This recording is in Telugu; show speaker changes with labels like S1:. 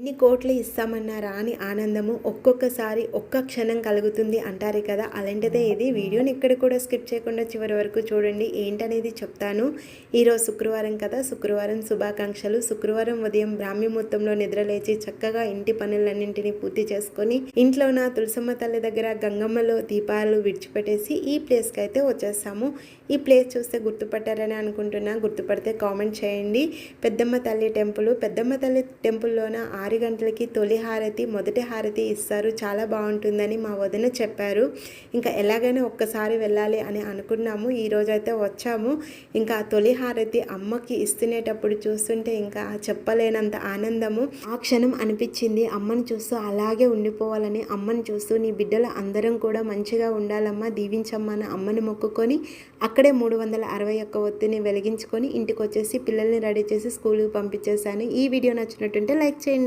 S1: ఎన్ని కోట్లు ఇస్తామన్నారా అని ఆనందము ఒక్కొక్కసారి ఒక్క క్షణం కలుగుతుంది అంటారు కదా. అలాంటిదే ఇది. వీడియోని ఇక్కడ కూడా స్కిప్ చేయకుండా చివరి వరకు చూడండి. ఏంటనేది చెప్తాను. ఈరోజు శుక్రవారం కదా. శుక్రవారం శుభాకాంక్షలు. శుక్రవారం ఉదయం బ్రాహ్మీ మొత్తంలో నిద్రలేచి చక్కగా ఇంటి పనులన్నింటినీ పూర్తి చేసుకొని ఇంట్లో నా తులసమ్మ తల్లి దగ్గర గంగమ్మలో దీపాలు విడిచిపెట్టేసి ఈ ప్లేస్కి అయితే వచ్చేస్తాము. ఈ ప్లేస్ చూస్తే గుర్తుపట్టారని అనుకుంటున్నా. గుర్తుపడితే కామెంట్ చేయండి. పెద్దమ్మ తల్లి టెంపుల్. పెద్దమ్మ తల్లి టెంపుల్లోన ఆరు గంటలకి తొలి హారతి మొదటి హారతి ఇస్తారు. చాలా బాగుంటుందని మా వదిన చెప్పారు. ఇంకా ఎలాగైనా ఒక్కసారి వెళ్ళాలి అని అనుకున్నాము. ఈరోజు అయితే వచ్చాము. ఇంకా తొలి హారతి అమ్మకి ఇస్తునేటప్పుడు చూస్తుంటే ఇంకా చెప్పలేనంత ఆనందము. ఆ క్షణం అనిపించింది. అమ్మని చూస్తూ అలాగే ఉండిపోవాలని అమ్మని చూస్తూ నీ బిడ్డలు అందరం కూడా మంచిగా ఉండాలమ్మా దీవించమ్మా అని అమ్మని మొక్కుకొని అక్కడే మూడు వందల అరవై ఒక్క ఒత్తిని వెలిగించుకొని ఇంటికి వచ్చేసి పిల్లల్ని రెడీ చేసి స్కూల్కి పంపించేశాను. ఈ వీడియో నచ్చినట్టుంటే లైక్ చేయండి.